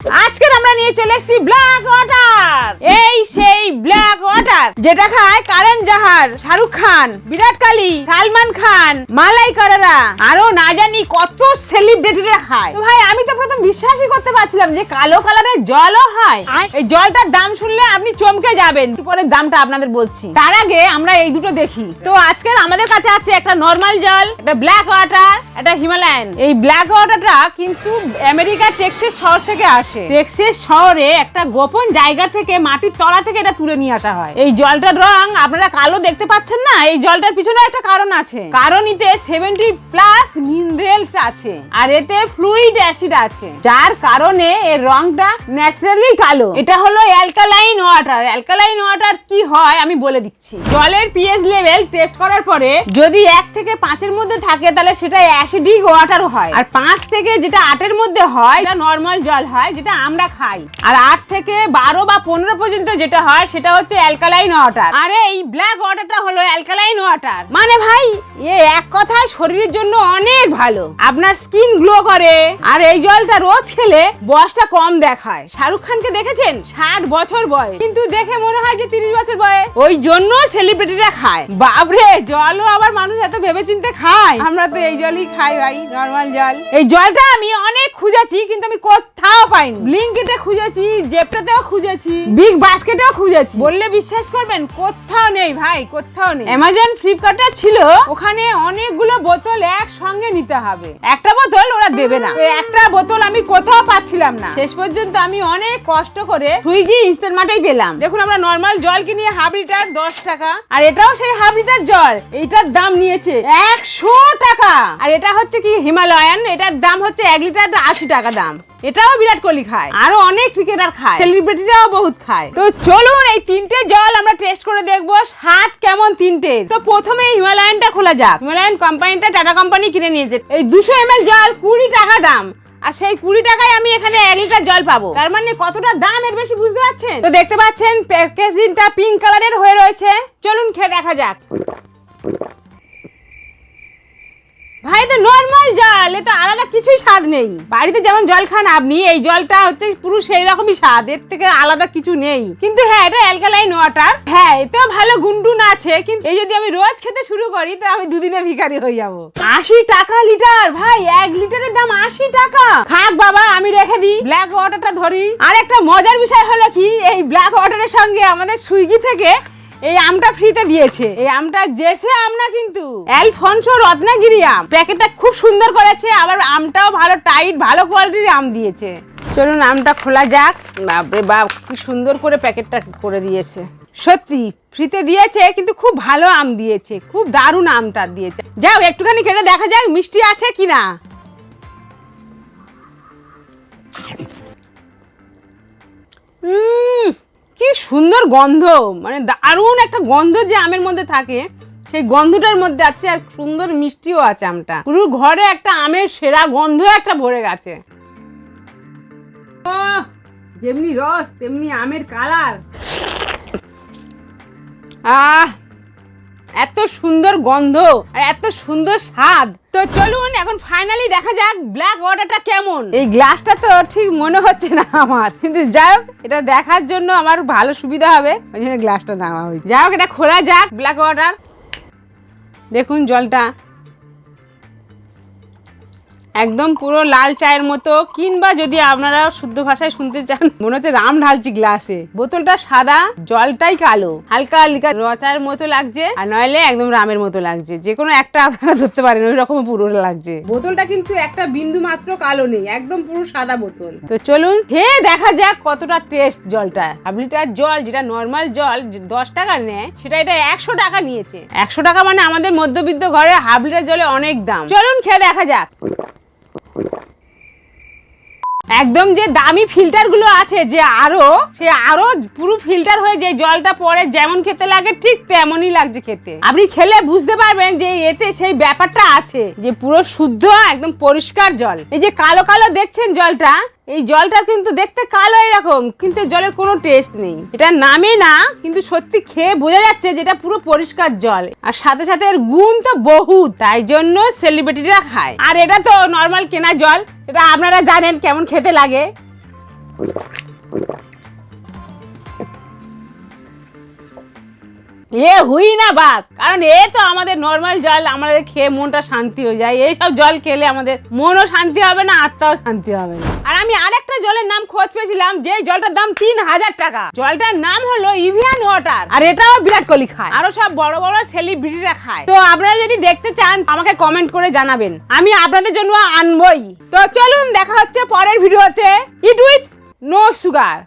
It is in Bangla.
আজকের আমরা নিয়ে চলে এসেছি ব্ল্যাক ওয়াটার এই সেই ব্ল্যাক ওয়াটার যেটা খায় কারেন জাহার শাহরুখ খান বিরাট কোহলি সালমান খান মালাই কারারা। আরও না জানি কত সেলিব্রিটিরা খায়। তো ভাই আমি তো প্রথম বিশ্বাসই করতে পারছিলাম যে কালো কালারের জলও হয়। এই জলটার দাম শুনলে আপনি চমকে যাবেন। পরে দামটা আপনাদের বলছি। তার আগে আমরা এই দুটো দেখি। তো আজকের আমাদের কাছে আছে একটা নর্মাল জল একটা ব্ল্যাক ওয়াটার একটা হিমালয়ান এই ব্ল্যাক ওয়াটারটা কিন্তু আমেরিকার টেক্সাস শহর থেকে আসে। টেক্সাস শহরে একটা গোপন জায়গা থেকে মাটির তলা থেকে এটা তুলে নিয়ে আসা হয়। এই জলটার রং আপনারা কালো দেখতে পাচ্ছেন না, এই জলটার পিছনে একটা কারণ আছে। কারণ এতে সেভেন্টি প্লাস মিনারেলস আছে, আর এতে ফ্লুইড অ্যাসিড আছে, যার কারণে এর রংটা ন্যাচারালি কালো। এটা হলো অ্যালকালাইন ওয়াটার অ্যালকালাইন ওয়াটার কি হয় আমি বলে দিচ্ছি। জলের পিএইচ লেভেল টেস্ট করার পরে যদি এক থেকে পাঁচের মধ্যে থাকে, তাহলে সেটা অ্যাসিডিক ওয়াটার হয়। আর পাঁচ থেকে যেটা আটের মধ্যে হয়, এটা নর্মাল জল হয়, যেটা আমরা খাই আর আট থেকে বারো বা পনেরো পর্যন্ত যেটা হয়, সেটা হচ্ছে অ্যালকালাইন ওয়াটার আর এই ব্ল্যাক ওয়াটারটা হলো অ্যালকালাইন ওয়াটার মানে ভাই, এ এক কথায় শরীরের জন্য অনেক ভালো। আপনার স্কিন গ্লো করে। আর এই জলটা রোজ খেলে বয়সটা কম দেখায়। শাহরুখ খানকে দেখেছেন? ষাট বছর বয়স। কিন্তু দেখে মনে হয় যে তিরিশ বছর বয়স। ওই জন্য সেলিব্রিটিরা খায়। বাবরে জলও আবার মানুষ এত ভেবে ভেবেচিন্তে খায়। আমরা তো এই জলই খাই ভাই নর্মাল জল। এই জলটা আমি অনেক খুঁজেছি কিন্তু আমি কোথাও পাইনি। ব্লিঙ্কেটে খুঁজেছি জেপটাতেও খুঁজেছি। বিগ বাস্কেটেও খুঁজেছি। বললে বিশ্বাস করবেন কোথাও নেই ভাই কোথাও নেই। অ্যামাজন ফ্লিপকার্টে ছিল। ওখানে অনেকগুলো বোতল একসঙ্গে নিতে হবে। একটা বোতল ওরা দেবে না। একটা বোতল আমি কোথাও পাচ্ছিলাম না। শেষ পর্যন্ত আমি অনেক কষ্ট করে সুইগি ইনস্ট্যান্ট মার্টেই পেলাম। দেখুন আমরা নর্মাল জল কিনি হাফ লিটার দশ টাকা। আর এটাও সেই হাফ লিটার জল। এইটার দাম নিয়েছে একশো টাকা। আর এটা হচ্ছে কি হিমালয়ান? এটার দাম হচ্ছে এক লিটার আশি টাকা দাম। এটাও বিরাট কোহলি খায়। আরও অনেক ক্রিকেটার খায়। সেলিব্রিটিরাও বহুত খায়। তো চলুন এই তিনটে জল আমরা টেস্ট করে দেখব, স্বাদ কেমন তিনটে তো প্রথমে হিমালয়ানটা খোলা যাক। হিমালয়ান কোম্পানিটা টাটা কোম্পানি কিনে নিয়েছে। এই দুশো এম জল, কুড়ি টাকা দাম। আর সেই কুড়ি টাকায় আমি এখানে এক লিটার জল পাবো। তার মানে কতটা দাম এর বেশি বুঝতে পারছেন? তো দেখতে পাচ্ছেন প্যাকেজিংটা পিঙ্ক কালারের হয়ে রয়েছে। চলুন খেয়ে দেখা যাক। ভাই তো নর্মাল এ তো আলাদা কিছুই স্বাদ নেই। বাড়িতে যেমন জল খান আপনি, এই জলটা হচ্ছে পুরো সেই রকমই স্বাদ, এর থেকে আলাদা কিছু নেই। কিন্তু হ্যাঁ এটা অ্যালকালাইন ওয়াটার হ্যাঁ এতেও ভালো গুনটুন আছে, কিন্তু এই যদি আমি রোজ খেতে শুরু করি, তো আমি দুদিনে ভিখারি হয়ে যাব। আশি টাকা লিটার, ভাই, এক লিটারের দাম আশি টাকা। খাক বাবা, আমি রেখে দিই ব্ল্যাক ওয়াটারটা ধরি। আর একটা মজার বিষয় হলো কি, এই ব্ল্যাক ওয়াটারের সঙ্গে আমাদের সুইগি থেকে এই আমটা ফ্রিতে দিয়েছে। এই আমটা জেসে আম না কিন্তু। অ্যালফনসো রত্নাগিরি আম। প্যাকেটটা খুব সুন্দর করেছে আবার আমটাও ভালো টাইট ভালো কোয়ালিটির আম দিয়েছে। চলুন আমটা খোলা যাক। বাপরে বাপ কি সুন্দর করে প্যাকেটটা করে দিয়েছে। সত্যি ফ্রিতে দিয়েছে কিন্তু খুব ভালো আম দিয়েছে। খুব দারুণ আমটা দিয়েছে। যাও একটুখানি খেটে দেখা যাক মিষ্টি আছে কিনা। উম, কি সুন্দর গন্ধ মানে দারুণ একটা গন্ধ যে আমের মধ্যে থাকে, সেই গন্ধটার মধ্যে আছে আর সুন্দর মিষ্টিও আছে আমটা। পুরো ঘরে একটা আমের সেরা গন্ধ একটা ভরে গেছে। যেমনি রস, তেমনি আমের কালার। আহ এত সুন্দর গন্ধ আর এত সুন্দর স্বাদ। তো চলুন, এখন ফাইনালি দেখা যাক ব্ল্যাক ওয়াটারটা কেমন। এই গ্লাসটা তো ঠিক মনে হচ্ছে না আমার। কিন্তু যাই হোক, এটা দেখার জন্য আমার ভালো সুবিধা হবে। ওই জন্য গ্লাসটা নেওয়া হয়েছে। যাই হোক, এটা খোলা যাক ব্ল্যাক ওয়াটার দেখুন জলটা। একদম পুরো লাল চায়ের মতো কিংবা যদি আপনারা শুদ্ধ ভাষায় শুনতে চান মনে হচ্ছে রাম ঢালছি গ্লাসে। বোতলটা সাদা জলটাই কালো। হালকা হালকা র চায়ের মতো লাগছে আর নইলে একদম রামের মতো লাগছে। যে কোনো একটা আপনারা ধরতে পারেন ওই রকম পুরো লাগছে। বোতলটা কিন্তু একটা বিন্দু মাত্র কালো নেই একদম পুরো সাদা বোতল। তো চলুন খেয়ে দেখা যাক কতটা টেস্ট জলটা। হাফ লিটার জল যেটা নর্মাল জল দশ টাকা নেয় সেটা এটা একশো টাকা নিয়েছে। একশো টাকা মানে আমাদের মধ্যবিত্ত ঘরে হাফ লিটার জলে অনেক দাম। চলুন খেয়ে দেখা যাক। একদম যে দামি ফিল্টারগুলো আছে, যে আরও, সে আরও পুরো ফিল্টার হয়ে যে জলটা পরে যেমন খেতে লাগে, ঠিক তেমনই লাগছে খেতে। আপনি খেলে বুঝতে পারবেন যে এতে সেই ব্যাপারটা আছে, যে পুরো শুদ্ধ, একদম পরিষ্কার জল। এই যে কালো কালো দেখছেন জলটা? এই জলটা কিন্তু দেখতে কালো এরকম, কিন্তু জলের কোনো টেস্ট নেই। এটা নামে না, কিন্তু সত্যি খেয়ে বোঝা যাচ্ছে যে এটা পুরো পরিষ্কার জল। আর সাথে সাথে এর গুণ তো বহু তাই জন্য সেলিব্রিটিরা খায়। আর এটা তো নর্মাল কেনা জল, এটা আপনারা জানেন কেমন খেতে লাগে। এ হুই না বাত কারণ এ তো আমাদের নর্মাল জল, আমাদের খেয়ে মনটা শান্তি হয়ে যায়। এইসব জল খেলে আমাদের মনও শান্তি হবে না, আত্মাও শান্তি হবে না। আর আমি আরেকটা জলের নাম খোঁজ পেয়েছিলাম, যে জলটার দাম তিন হাজার টাকা। জলটার নাম হলো ইভিয়ান ওয়াটার আর এটাও বিরাট কোহলি খায়। আরও সব বড় বড় সেলিব্রিটিরা খায়। তো আপনারা যদি দেখতে চান, আমাকে কমেন্ট করে জানাবেন। আমি আপনাদের জন্য আনবই। তো চলুন, দেখা হচ্ছে পরের ভিডিওতে ইট উইথ নো সুগার